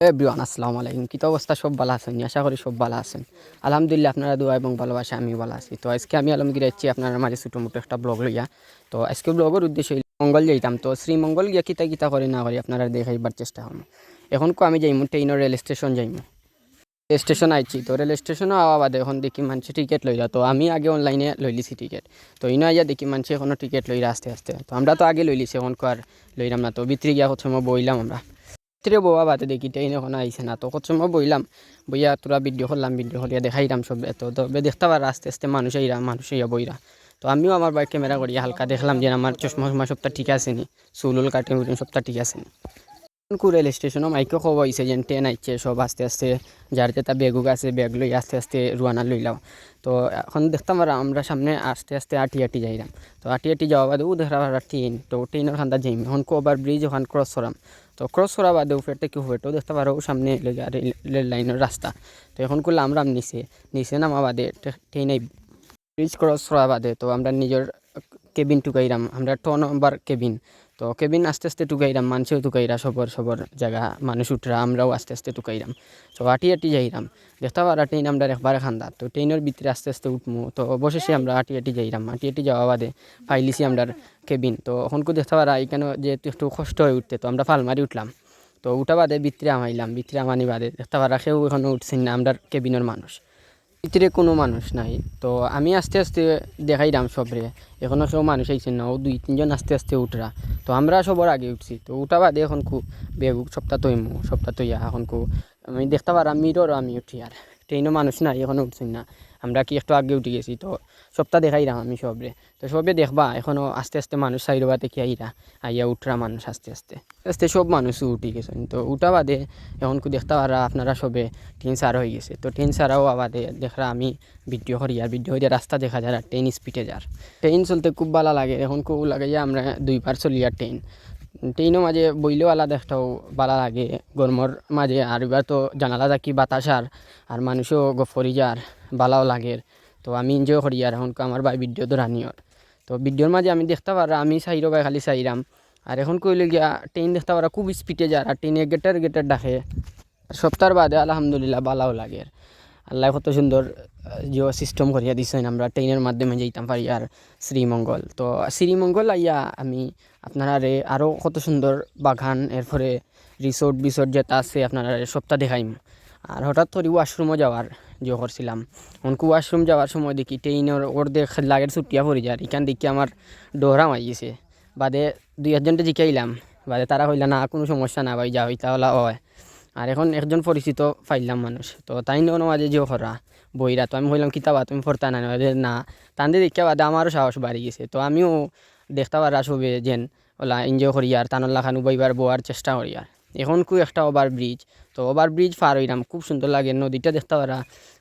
Everyone আসসালামু আলাইকুম কী অবস্থা? সব ভালো আছেন? আশা করি সব ভালো আছেন। আলহামদুলিল্লাহ, আপনারা দোয়া এবং ভালোবাসা আমি ভালো আছি। তো আজকে আমি আলমগীর যাচ্ছি আপনার মাঝে ছোটো মোটো একটা ব্লগ লইয়া। তো আজকে ব্লগের উদ্দেশ্য মঙ্গল যাইতাম। তো শ্রীমঙ্গল গিয়া কিতা কিতা করি না করি আপনারা দেখাইবার চেষ্টা করুন এখন কো আমি যাইমু ট্রেনের রেল স্টেশন যাইমু। রেল স্টেশন আইছি। তো রেল স্টেশনও আওয়া বাদে এখন দেখি মানুষে টিকিট লইলা তো আমি আগে অনলাইনে লই লইলিছি টিকিট। তো ইনো আইয়া দেখি মানুষে এখনও টিকিট লইরা আস্তে আস্তে। তো আমরা তো আগে লইলিছি এখন কো আর লইলাম না। তো ভিতরে গিয়া সময় বইলাম আমরা। ভিতরে বাবা বাতে দেখি ট্রেন এখন আইসে না তো কত সময় বইলাম বইয়া তোরা ভিডিও করলাম ভিডিও করিয়া দেখাইলাম সব তো তবে দেখতে পারা আস্তে আস্তে মানুষ আইরা মানুষ আইয়া বইরা তো আমিও আমার বাইক ক্যামেরা করিয়া হালকা দেখলাম যে আমার চশমা সবটা ঠিক আছে নি চুলুল কাটিং কুটিং সবটা ঠিক আছে নি কু রেল স্টেশনও মাইকেও খবর হয়েছে যে ট্রেন আইছে, সব আস্তে আস্তে যার যেটা বেগুক আছে ব্যাগ লই আস্তে আস্তে রুয়ানা লইলাম। তো এখন দেখতাম আর আমরা সামনে আস্তে আস্তে আটি আটি যাইলাম। তো আটি আটি যাওয়া বাদে ও দেখা ট্রেন, তো ট্রেনের খান্দা যাইম। এখন ওভার ব্রিজ ওখান ক্রস করাম। তো ক্রস করা বাদে ফেরতে কি হবে তো দেখতে পারো সামনে আর রেল লাইনের রাস্তা। তো এখন করলে আমরা নিচে নিচে নামা বাদে ট্রেন ব্রিজ ক্রস করা বাদে তো আমরা নিজের কেবিন টুকাইরাম আমরা ট নম্বর কেবিন তো কেবিন আস্তে আস্তে টুকাইরাম মানুষেও টুকাইরা সবর সবর জায়গা, মানুষ উঠরা, আমরাও আস্তে আস্তে টুকাইরাম তো আটি আটি যাইরাম দেখতে পারা ট্রেন আমরা একবারে খান্দা তো ট্রেনের ভিতরে আস্তে আস্তে উঠমু। তো অবশেষে আমরা আটি আটি যাইরাম আটি আটি যাওয়া বাদে ফাইলিছি আমরা কেবিন। তো ওখানকু দেখতে পারা এখানে যেহেতু একটু কষ্ট হয়ে উঠতে। তো আমরা ফালমারি উঠলাম। তো উঠা বাদে ভিতরে আমাইলাম ভিতরে আমানি বাদে দেখতে পারা কেউ এখনও উঠছেন না আমরা কেবিনের মানুষ। ভিতরে কোনো মানুষ নাই। তো আমি আস্তে আস্তে দেখাই দেখাইলাম সবরে এখনও সব মানুষ আইছেন না ও দুই তিনজন আস্তে আস্তে উঠরা তো আমরা সবার আগে উঠছি। তো উঠা বাদে এখন খুব বেগুক সপ্তাহ তৈমু, সপ্তাহ তৈয়া। এখন খুব আমি দেখতে পারাম মিরর আমি উঠি আর ট্রেনও মানুষ নাই এখনও উঠছি না। আমরা কি একটু আগে উঠে গেছি, তো সপ্তাহ দেখাইলাম আমি সবরে। তো সবে দেখবা এখনও আস্তে আস্তে মানুষ সাইডবা থেকে আইরা, আইয়া উঠরা মানুষ আস্তে আস্তে। আস্তে সব মানুষও উঠি গেছেন তো উঠা বাদে এখন কু দেখতে পারা আপনারা সবে ট্রেন সার হয়ে গেছে। তো ট্রেন সারাও আবাদে দেখরা আমি ভিডিও করি, আর ভিডিও করিয়া রাস্তা দেখা যায় আর ট্রেন স্পিডে যার। ট্রেন চলতে খুব ভালো লাগে, এখন খুব লাগে যে আমরা দুইবার চলি আর ট্রেন ট্রেনও মাঝে বইলেও আলাদা একটাও ভালো লাগে। গরমর মাঝে আর এবার তো জানালা থাকি বাতাস আর আর মানুষও গফরি যার ভালোও লাগে। তো আমি এনজয় করি আর এখন আমার ভাই ভিডিও তো রানিওর তো ভিডিওর মাঝে আমি দেখতে পারা আমি চাইরো ভাই খালি চাইরাম আর এখন কইলে গিয়া ট্রেন দেখতে পারা খুব স্পিডে যার আর ট্রেনে গেটার গেটার ডাকে সপ্তাহের বাদে আলহামদুলিল্লাহ ভালোও লাগে। আল্লাহ কত সুন্দর যে সিস্টেম করিয়া দিছেন, আমরা ট্রেনের মাধ্যমে যাইতাম পারি আর শ্রীমঙ্গল। তো শ্রীমঙ্গল আইয়া আমি আপনারা রে আরও কত সুন্দর বাগান, এরপরে রিসোর্ট বিসোর্ট যেটা আছে, আপনারা সপ্তাহ দেখাইম। আর হঠাৎ করে ওয়াশরুমও যাওয়ার যে করছিলাম। অনকু ওয়াশরুম যাওয়ার সময় দেখি ট্রেনের অর্ধেক লাগের ছুটিয়া পড়ে যায় এখান দেখি আমার ডোহরা মাইছে বাদে দুই একজনটা জিকাইলাম, বাদে তারা কইলা, না, কোনো সমস্যা না ভাই, যা হইতা হলা হয়। আর এখন একজন পরিচিত পাইলাম মানুষ। তো তাই নয় মাঝে যে হরা বইরা তো আমি হইলাম কিতাবা, তুমি পড়তা না। না তান্দি দেখা বাদে আমারও সাহস বাড়ি গেছে। তো আমিও দেখতে পারা সবে যেন ওলা এনজয় করি আর তানল্লা খানু বইবার বোয়ার চেষ্টা করি আর। এখন কু একটা ওভার ব্রিজ তো ওভার ব্রিজ পার হইলাম। খুব সুন্দর লাগে। নদীটা দেখতে পারা।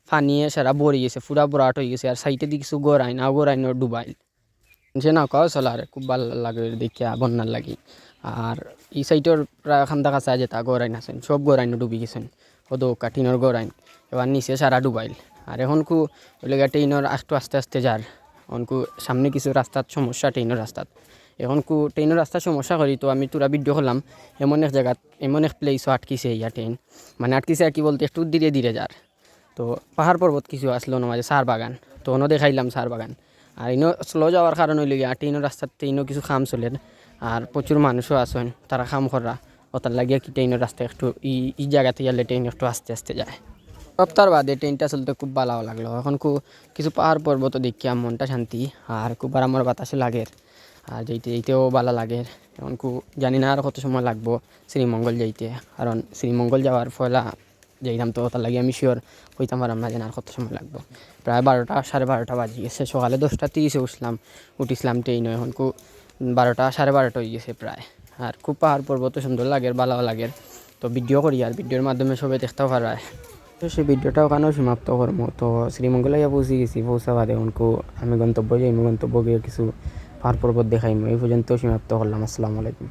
ফানিয়ে সারা ভরে গেছে, পুরা বরাট হয়ে গেছে। আর সাইডে দিকে কিছু গোরাইন আর গোরাইন ডুবাইল। সে না কাও চলার খুব ভালো লাগে দেখিয়া, বন্যার লাগি। আর এই সাইডের প্রায় খান্দা কাছে যেটা গোরাইন আছেন, সব গোরাইন ডুবি গেছেন ওদো কাঠিনর গোরাইন এবার নিচে সারা ডুবাইল। আর এখন কু, ওই লেগে ট্রেনের একটু আস্তে আস্তে যার অনকু সামনে কিছু রাস্তার সমস্যা ট্রেনের রাস্তাত। এখন কু ট্রেনের রাস্তার সমস্যা করি তো আমি তোরা ভিডিও করলাম, এমন এক জায়গাত, এমন এক প্লেসও আটকিছে ইয়া ট্রেন। মানে আটকিছে আর কি বলতে, একটু ধীরে ধীরে যার। তো পাহাড় পর্বত কিছু আসলো না মাঝে সার বাগান, তো অন্য দেখাইলাম সার বাগান। আর ইনো স্লো যাওয়ার কারণ হইলে গিয়া ট্রেনের রাস্তাতে ইনো কিছু খাম চলে আর প্রচুর মানুষও আসেন তারা খাম করা ওটার লাগিয়ে কি ট্রেনের রাস্তা একটু, ই ই জায়গাতে গেলে ট্রেন একটু আস্তে আস্তে যায়। সপ্তাহ বাদে ট্রেনটা চলতে খুব ভালো লাগল। এখন খুব কিছু পাহাড় পর্বত দেখিয়া মনটা শান্তি, আর খুব আরামের বাতাসে লাগে। আর যেতে যেতেও ভালো লাগে। এখন খুব জানি না আর কত সময় লাগবো শ্রীমঙ্গল যাইতে। কারণ শ্রীমঙ্গল যাওয়ার ফলা যাইতাম তো, তার লাগে আমি শিওর হইতাম পারাম না যেন আর কত সময় লাগবো। প্রায় বারোটা, সাড়ে বারোটা বাজি গেছে। সকালে দশটা তিরিশে উঠলাম, উঠিছিলাম ট্রেনে এখন কু, বারোটা, সাড়ে বারোটা হয়ে গেছে প্রায়। আর খুব পাহাড় পর্বত, সুন্দর লাগে ভালো লাগে। তো ভিডিও করি আর ভিডিওর মাধ্যমে সবাই দেখতেও পারায়। তো সেই ভিডিওটা ওখানেও সমাপ্ত করব। তো শ্রীমঙ্গলে পৌঁছে গেছি। পৌঁছা বাদে উনকু আমি গন্তব্য যাই গন্তব্য গিয়ে কিছু পাহাড় পর্বত দেখাইমু। এই পর্যন্ত সমাপ্ত করলাম। আসসালামু আলাইকুম।